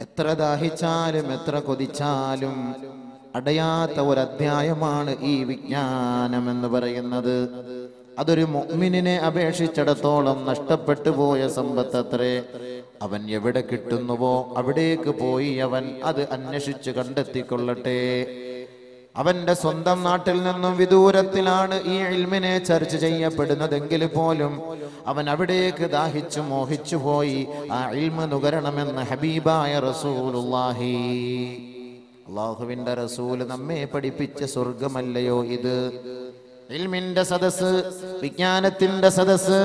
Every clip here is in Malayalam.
എത്ര ദാഹിച്ചാലും എത്ര കൊതിച്ചാലും അടയാത്ത ഒരു അധ്യായമാണ് ഈ വിജ്ഞാനം എന്ന് പറയുന്നത്. അതൊരു മുഅ്മിനിനെ അപേക്ഷിച്ചിടത്തോളം നഷ്ടപ്പെട്ടു പോയ സമ്പത്തത്രേ. അവൻ എവിടെ കിട്ടുന്നുവോ അവിടേക്ക് പോയി അവൻ അത് അന്വേഷിച്ച് കണ്ടെത്തിക്കൊള്ളട്ടെ. അവന്റെ സ്വന്തം നാട്ടിൽ നിന്നും വിദൂരത്തിലാണ് ഈ ഇൽമിനെ ചർച്ച ചെയ്യപ്പെടുന്നതെങ്കിൽ പോലും അവൻ അവിടേക്ക് ദാഹിച്ചു മോഹിച്ചു പോയി ആ ഇൽമ നുകരണമെന്ന് ഹബീബായ റസൂലുള്ളാഹി. അള്ളാഹുവിന്റെ റസൂൽ നമ്മെ പഠിപ്പിച്ച സ്വർഗമല്ലയോ ഇത്? ഇൽമിന്റെ സദസ് വിജ്ഞാനത്തിന്റെ സദസ്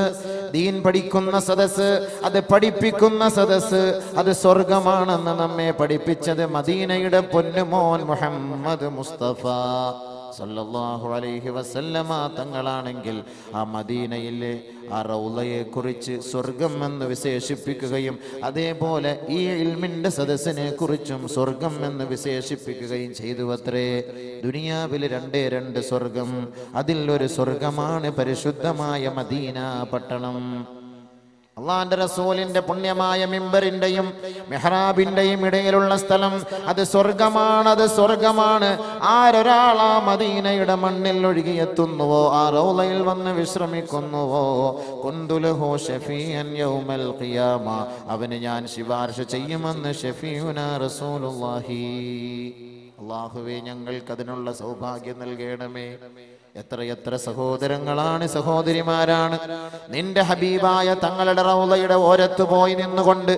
ദീൻ പഠിക്കുന്ന സദസ് അത് പഠിപ്പിക്കുന്ന സദസ് അത് സ്വർഗമാണെന്ന് നമ്മെ പഠിപ്പിച്ചത് മദീനയുടെ പൊന്നുമോൻ മുഹമ്മദ് മുസ്തഫ. സല്ലല്ലാഹു അലൈഹി വസല്ലമ തങ്ങളാണെങ്കിൽ ആ മദീനയിലെ ആ റൗലയെ കുറിച്ച് സ്വർഗം എന്ന് വിശേഷിപ്പിക്കുകയും അതേപോലെ ഈ ഇൽമിന്റെ സദസ്സിനെ കുറിച്ചും സ്വർഗം എന്ന് വിശേഷിപ്പിക്കുകയും ചെയ്തു അത്രേ ദുനിയാവിൽ രണ്ടേ രണ്ട് സ്വർഗം അതിൽ ഒരു സ്വർഗമാണ് പരിശുദ്ധമായ മദീന പട്ടണം. അള്ളാന്റെ റസൂലിന്റെ പുണ്യമായ മിമ്പറിന്റെയും മെഹ്റാബിന്റെയും ഇടയിലുള്ള സ്ഥലം അത് സ്വർഗമാണ് അത് സ്വർഗമാണ്. ആരൊരാൾ ആ മദീനയുടെ മണ്ണിൽ ഒഴുകിയെത്തുന്നുവോ? ആ റൗലയിൽ വന്ന് വിശ്രമിക്കുന്നുവോ? കുന്തുലഹു ഷഫീൻ യൗമൽ ഖിയാമ. അവന് ഞാൻ ശിപാർശ ചെയ്യുമെന്ന് ഷഫീന റസൂലുള്ളാഹി. ഞങ്ങൾക്ക് അതിനുള്ള സൗഭാഗ്യം നൽകണമേ. എത്രയെത്ര സഹോദരങ്ങളാണ് സഹോദരിമാരാണ്. നിന്റെ ഹബീബായ തങ്ങളുടെ റൗലയുടെ ഓരത്ത് പോയി നിന്നുകൊണ്ട്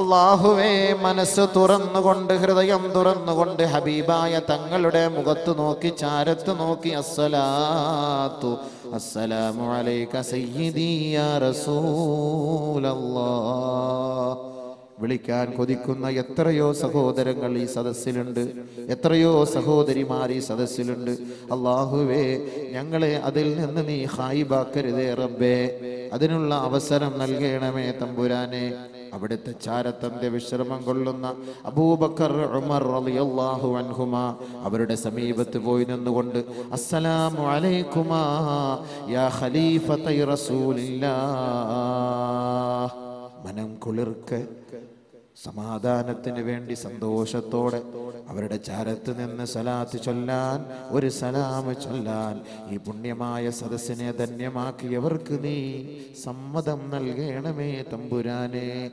അള്ളാഹുവേ മനസ്സ് തുറന്നുകൊണ്ട് ഹൃദയം തുറന്നുകൊണ്ട് ഹബീബായ തങ്ങളുടെ മുഖത്ത് നോക്കി ചാരത്ത് നോക്കി അസ്സലാത്തു അസ്സലാമു അലൈക സയ്യിദി യാ റസൂലല്ലാഹ് വിളിക്കാൻ കൊതിക്കുന്ന എത്രയോ സഹോദരങ്ങൾ ഈ സദസ്സിലുണ്ട്. എത്രയോ സഹോദരിമാർ ഈ സദസ്സിലുണ്ട്. അള്ളാഹുവേ ഞങ്ങളെ അതിൽ നിന്ന് നീ ഹായിബാക്കരുതേ റബ്ബേ. അതിനുള്ള അവസരം നൽകണമേ തമ്പുരാനെ. അവിടുത്തെ ചാരത്തന്റെ വിശ്രമം കൊള്ളുന്ന അബൂബക്കർ ഉമർ റളിയല്ലാഹു അൻഹുമ അവരുടെ സമീപത്ത് പോയി നിന്നുകൊണ്ട് അസ്സലാമു അലൈക്കുമാ യാ ഖലീഫത്തൈ റസൂലില്ലാഹ് മനം കുളിർക്ക് സമാധാനത്തിന് വേണ്ടി സന്തോഷത്തോടെ അവരുടെ ചാരത്ത് നിന്ന് സലാത്ത് ചൊല്ലാൻ ഒരു സലാമ് ചൊല്ലാൻ ഈ പുണ്യമായ സദസ്സിനെ ധന്യമാക്കിയവർക്ക് നീ സമ്മതം നൽകണമേ തമ്പുരാനെ.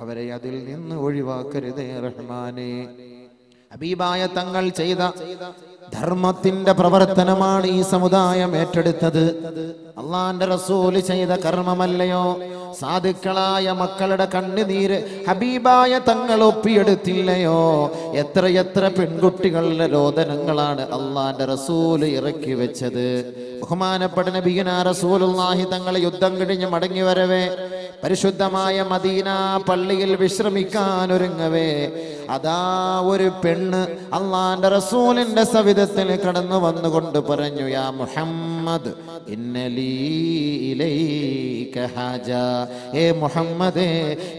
അവരെ അതിൽ നിന്ന് ഒഴിവാക്കരുതേ റഹ്മാനെ. അബീബായ തങ്ങൾ ചെയ്ത ധർമ്മത്തിന്റെ പ്രവർത്തനമാണ് ഈ സമുദായം ഏറ്റെടുത്തത്. അള്ളാന്റെ റസൂൽ ചെയ്ത കർമ്മമല്ലയോ? സാധുക്കളായ മക്കളുടെ കണ്ണുനീര് ഹബീബായ തങ്ങൾ ഒപ്പിയെടുത്തില്ലയോ? എത്രയെത്ര പെൺകുട്ടികളുടെ രോദനങ്ങളാണ് അള്ളാന്റെ റസൂൽ ഇറക്കി വെച്ചത്. ബഹുമാനപ്പെട്ട നബിയന റസൂലുള്ളാഹി തങ്ങൾ യുദ്ധം കഴിഞ്ഞ് മടങ്ങി വരവേ. പരിശുദ്ധമായ മദീന പള്ളിയിൽ വിശ്രമിക്കാൻ ഒരുങ്ങവേ. അതാ ഒരു പെണ്ണ് അള്ളാന്റെ റസൂലിന്റെ സവിധത്തിൽ കടന്നു വന്നുകൊണ്ട് പറഞ്ഞു യാ മുഹമ്മദ് ഏ മുഹമ്മദേ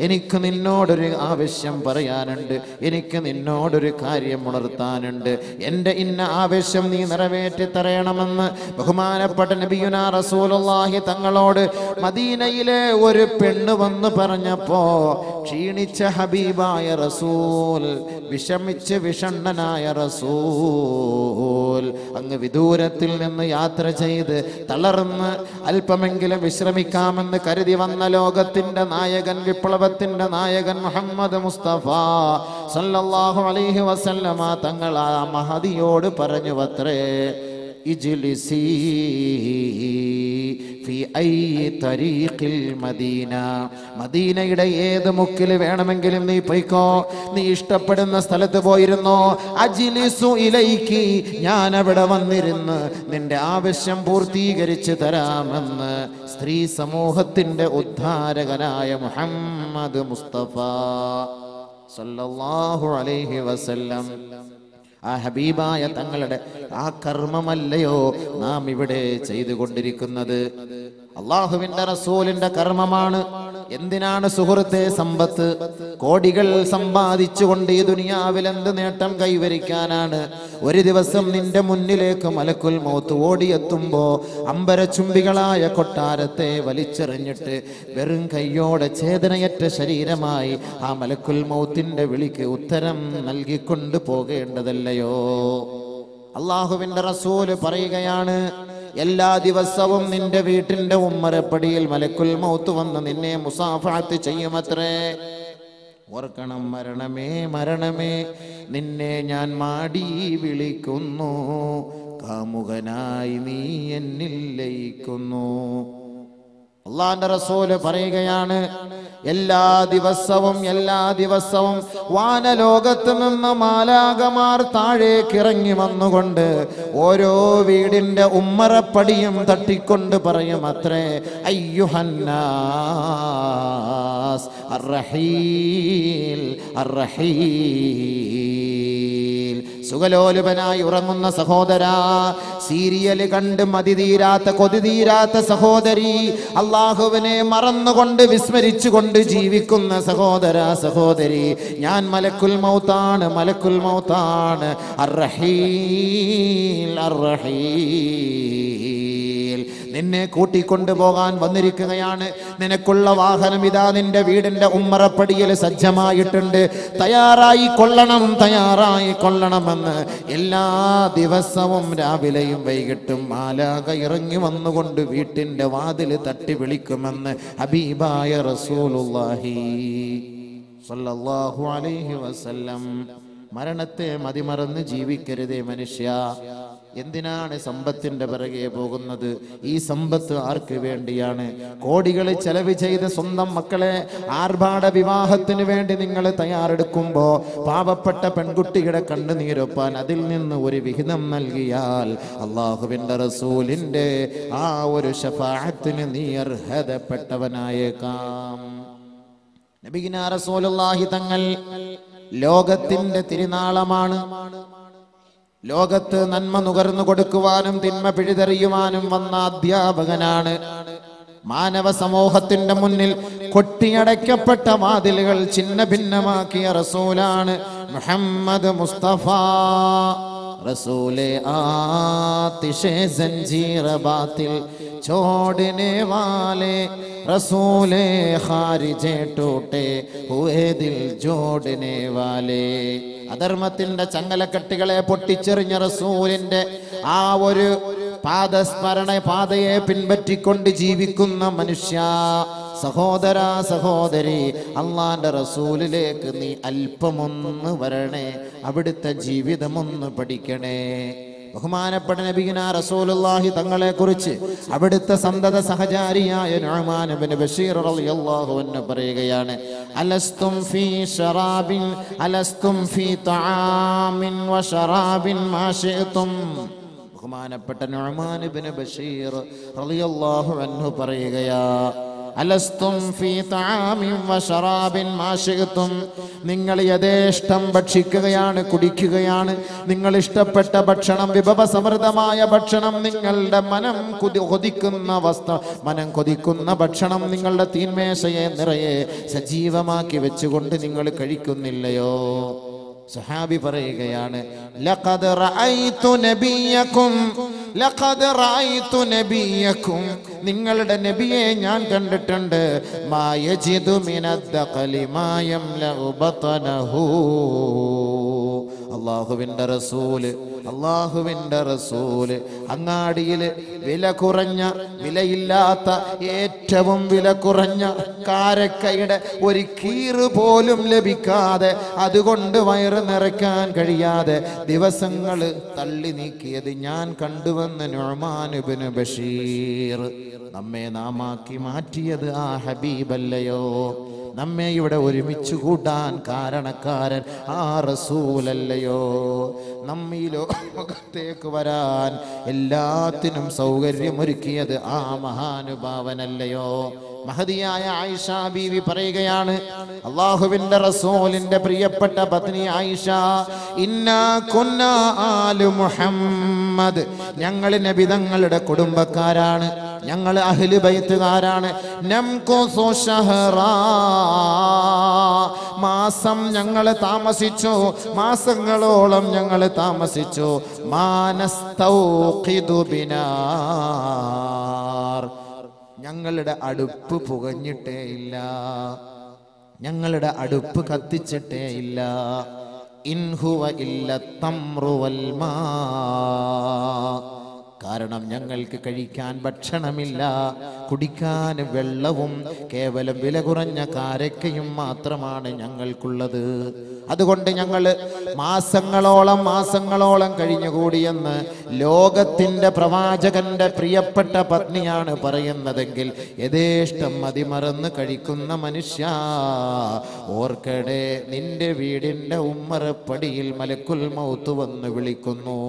എനിക്ക് നിന്നോടൊരു ആവശ്യം പറയാനുണ്ട്. എനിക്ക് നിന്നോടൊരു കാര്യം ഉണർത്താനുണ്ട്. എന്റെ ഇന്ന ആവശ്യം നീ നിറവേറ്റി തരയണമെന്ന് ബഹുമാനപ്പെട്ട നബിയുന റസൂലുള്ളാഹി തങ്ങളോട് മദീനയിലെ ഒരു പെണ്ണ് വന്ന് പറഞ്ഞപ്പോ ക്ഷീണിച്ച ഹബീബായ റസൂൽ വിഷമിച്ച് വിഷണ്ണനായ റസൂൽ അങ്ങ് വിദൂരത്തിൽ നിന്ന് യാത്ര ചെയ്ത് തളർന്ന് അല്പമെങ്കിലും വിശ്രമിക്കാമെന്ന് കരുതി വന്ന ലോകത്തിന്റെ നായകൻ വിപ്ലവത്തിന്റെ നായകൻ മുഹമ്മദ് മുസ്തഫ സല്ലല്ലാഹു അലൈഹി വസല്ലമ തങ്ങൾ ആ മഹതിയോട് പറഞ്ഞു അത്രേ തരീഖിൽ മദീന. മദീനയുടെ ഏത് മുക്കിൽ വേണമെങ്കിലും നീ പൊയ്ക്കോ. നീ ഇഷ്ടപ്പെടുന്ന സ്ഥലത്ത് പോയിരുന്നോ? അജിലിസു ഇലൈക്ക് ഞാൻ അവിടെ വന്നിരുന്ന് നിന്റെ ആവശ്യം പൂർത്തീകരിച്ച് തരാമെന്ന് സ്ത്രീ സമൂഹത്തിന്റെ ഉദ്ധാരകനായ മുഹമ്മദ് മുസ്തഫ സല്ലല്ലാഹു അലൈഹി വസല്ലം. ആ ഹബീബായ തങ്ങളുടെ ആ കർമ്മമല്ലയോ നാം ഇവിടെ ചെയ്തു കൊണ്ടിരിക്കുന്നത് അള്ളാഹുവിന്റെ റസൂലിന്റെ കർമ്മമാണ്. എന്തിനാണ് സുഹൃത്തെ സമ്പത്ത്? കോടികൾ സമ്പാദിച്ചുകൊണ്ട് ഈ ദുനിയാവിൽ എന്ത് നേട്ടം കൈവരിക്കാനാണ്? ഒരു ദിവസം നിന്റെ മുന്നിലേക്ക് മലക്കുൽ മൗത്ത് ഓടിയെത്തുമ്പോ അമ്പരച്ചുംബികളായ കൊട്ടാരത്തെ വലിച്ചെറിഞ്ഞിട്ട് വെറും കൈയോടെ ചേതനയറ്റ ശരീരമായി ആ മലക്കുൽ മൗത്തിന്റെ വിളിക്ക് ഉത്തരം നൽകിക്കൊണ്ട് പോകേണ്ടതല്ലയോ അള്ളാഹുവിന്റെ റസൂൽ പറയുകയാണ് എല്ലാ ദിവസവും നിന്റെ വീട്ടിന്റെ ഉമ്മരപ്പടിയിൽ മലക്കുൽ മൗത്ത് വന്ന് നിന്നെ മുസാഫാത്ത് ചെയ്യുമത്രേ. ഓർക്കണം മരണമേ മരണമേ നിന്നെ ഞാൻ മാടി വിളിക്കുന്നു. കാമുകനായി നീ എന്നിൽ ലയിക്കുന്നു. അള്ളാന്റെ റസൂൽ പറയുകയാണ് എല്ലാ ദിവസവും എല്ലാ ദിവസവും വാനലോകത്ത് നിന്ന് മാലാകമാർ താഴേക്ക് ഇറങ്ങി വന്നുകൊണ്ട് ഓരോ വീടിന്റെ ഉമ്മറപ്പടിയും തട്ടിക്കൊണ്ട് പറയും അത്രേ അർറഹീൽ സുഖലോലുപനായി ഉറങ്ങുന്ന സഹോദര സീരിയൽ കണ്ട് മതി തീരാത്ത കൊതി തീരാത്ത സഹോദരി അള്ളാഹുവിനെ മറന്നുകൊണ്ട് വിസ്മരിച്ചുകൊണ്ട് ജീവിക്കുന്ന സഹോദര സഹോദരി ഞാൻ മലക്കുൽ മൗത്താണ് മലക്കുൽ മൗത്താണ് അർറഹീൽ നിന്നെ കൂട്ടിക്കൊണ്ടു പോകാൻ വന്നിരിക്കുകയാണ്. നിനക്കുള്ള വാഹനം ഇതാ നിന്റെ വീടിന്റെ ഉമ്മറപ്പടിയിൽ സജ്ജമായിട്ടുണ്ട്. തയ്യാറായി കൊള്ളണം തയ്യാറായി കൊള്ളണമെന്ന് എല്ലാ ദിവസവും രാവിലെയും വൈകിട്ടും മാലാക ഇറങ്ങി വന്നുകൊണ്ട് വീട്ടിന്റെ വാതിൽ തട്ടി വിളിക്കുമെന്ന് ഹബീബായ റസൂലുള്ളാഹി സല്ലല്ലാഹു അലൈഹി വസല്ലം. മരണത്തെ മതിമറന്ന് ജീവിക്കരുതേ മനുഷ്യ. എന്തിനാണ് സമ്പത്തിന്റെ പിറകെ പോകുന്നത്? ഈ സമ്പത്ത് ആർക്ക് വേണ്ടിയാണ്? കോടികൾ ചെലവ് ചെയ്ത് സ്വന്തം മക്കളെ ആർഭാട വിവാഹത്തിന് വേണ്ടി നിങ്ങൾ തയ്യാറെടുക്കുമ്പോൾ പാവപ്പെട്ട പെൺകുട്ടിയുടെ കണ്ണുനീരൊപ്പാൻ അതിൽ നിന്ന് ഒരു വിഹിതം നൽകിയാൽ അള്ളാഹുവിന്റെ റസൂലിന്റെ ആ ഒരു ശഫാഹത്തിന് നീ അർഹതപ്പെട്ടവനായേക്കാം. നബിഗിന റസൂലുള്ളാഹി തങ്ങൾ ലോകത്തിന്റെ തിരുനാളമാണ്. ലോകത്ത് നന്മ നുകർന്നു കൊടുക്കുവാനും തിന്മ പിഴുതെറിയുവാനും വന്ന അധ്യാപകനാണ്. മാനവ സമൂഹത്തിന്റെ മുന്നിൽ കൊട്ടിയടയ്ക്കപ്പെട്ട വാതിലുകൾ ചിന്ന ഭിന്നമാക്കിയ റസൂലാണ് മുഹമ്മദ് മുസ്തഫ. റസൂലെ ആതിഷേ ചോടിനെ വാലേ. ഹുവേ ദിൽ വാലേ. അധർമ്മത്തിന്റെ ചങ്ങലക്കെട്ടുകളെ പൊട്ടിച്ചെറിഞ്ഞ റസൂലിന്റെ ആ ഒരു പാദസ്മരണ പാതയെ പിൻപറ്റിക്കൊണ്ട് ജീവിക്കുന്ന മനുഷ്യ സഹോദര സഹോദരി അള്ളാന്റെ റസൂലിലേക്ക് നീ അല്പമൊന്ന് വരണേ അവിടുത്തെ ജീവിതമൊന്ന് പഠിക്കണേ. ബഹുമാനപ്പെട്ട നബിഗിന റസൂലുള്ളാഹി തങ്ങളെ കുറിച്ച് അവിടുത്തെ സന്തത സഹചാരിയായ നുഅ്മാൻ ഇബ്നു ബഷീർ റളിയല്ലാഹു അൻഹു പറയുകയാണ് അലസ്തും ഫീ ശറാബിൻ അലസ്തും ഫീ തആമിൻ വശറാബിൻ മാ ശിഅ്തും ബഹുമാനപ്പെട്ട നുഅ്മാൻ ഇബ്നു ബഷീർ റളിയല്ലാഹു അൻഹു പറയുകയാ അലസ്തും ഫീ തആമിൻ വശറാബിൻ മാ ശിഅ്തും നിങ്ങൾ യഥേഷ്ടം ഭക്ഷിക്കുകയാണ് കുടിക്കുകയാണ്. നിങ്ങൾ ഇഷ്ടപ്പെട്ട ഭക്ഷണം വിഭവസമൃദ്ധമായ ഭക്ഷണം നിങ്ങളുടെ മനം കുതി കൊതിക്കുന്ന വസ്തു മനം കൊതിക്കുന്ന ഭക്ഷണം നിങ്ങളുടെ തീന്മേശയെ നിറയെ സജീവമാക്കി വെച്ചുകൊണ്ട് നിങ്ങൾ കഴിക്കുന്നില്ലയോ? സഹാബി പറയുകയാണ് ലഖദ് റഅയ്തു നബിയക്കും ലഖദ് നബിയക്കും. നിങ്ങളുടെ നബിയെ ഞാൻ കണ്ടിട്ടുണ്ട്. മാ യജിദു മിനദ്ദഖലി മാ യംലഉ ബത്നഹു അള്ളാഹുവിന്റെ റസൂൽ അള്ളാഹുവിന്റെ റസൂൽ. അങ്ങാടിയിൽ വില കുറഞ്ഞ വിലയില്ലാത്ത ഏറ്റവും വില കുറഞ്ഞ കാരക്കയുടെ ഒരു കീറ് പോലും ലഭിക്കാതെ അതുകൊണ്ട് വയറ് നിറയ്ക്കാൻ കഴിയാതെ ദിവസങ്ങൾ തള്ളി നീക്കിയത് ഞാൻ കണ്ടുവന്ന നൊമാനുബിന് ബഷീർ. നമ്മെ നാമാക്കി മാറ്റിയത് ആ ഹബീബല്ലയോ. നമ്മെ ഇവിടെ ഒരുമിച്ച് കൂട്ടാൻ കാരണക്കാരൻ ആ റസൂലല്ലയോ. നമ്മിലോ ലോകത്തേക്ക് വരാൻ എല്ലാത്തിനും സൗകര്യമൊരുക്കിയത് ആ മഹാനുഭാവനല്ലയോ. മഹതിയായ ആയിഷ ബീവി പറയുകയാണ് അള്ളാഹുവിന്റെ റസൂലിന്റെ പ്രിയപ്പെട്ട പത്നി ആയിഷ ഇന്നാ കൊന്ന ആലു മുഹമ്മദ്. ഞങ്ങൾ നബിതങ്ങളുടെ കുടുംബക്കാരാണ്. ഞങ്ങൾ അഹ്ലു ബൈത്തുകാരാണ്. മാസം ഞങ്ങൾ താമസിച്ചു. മാസങ്ങളോളം ഞങ്ങൾ താമസിച്ചു. മാനസ്തൗഖിദു ബിനാർ. ഞങ്ങളുടെ അടുപ്പ് പുകഞ്ഞിട്ടേ ഇല്ല. ഞങ്ങളുടെ അടുപ്പ് കത്തിച്ചിട്ടേ ഇല്ല. ഇൻഹുവ ഇല്ല തമ്രുവൽ മാ. കാരണം ഞങ്ങൾക്ക് കഴിക്കാൻ ഭക്ഷണമില്ല. കുടിക്കാൻ വെള്ളവും കേവലം വില കുറഞ്ഞ കാരക്കയും മാത്രമാണ് ഞങ്ങൾക്കുള്ളത്. അതുകൊണ്ട് ഞങ്ങൾ മാസങ്ങളോളം മാസങ്ങളോളം കഴിഞ്ഞുകൂടിയെന്ന് ലോകത്തിന്റെ പ്രവാചകന്റെ പ്രിയപ്പെട്ട പത്നിയാണ് പറയുന്നതെങ്കിൽ യഥേഷ്ടം മതിമറന്ന് കഴിക്കുന്ന മനുഷ്യ ഓർക്കടെ നിന്റെ വീടിന്റെ ഉമ്മറപ്പടിയിൽ മലക്കുൽ മൗത്ത് വന്ന് വിളിക്കുന്നു.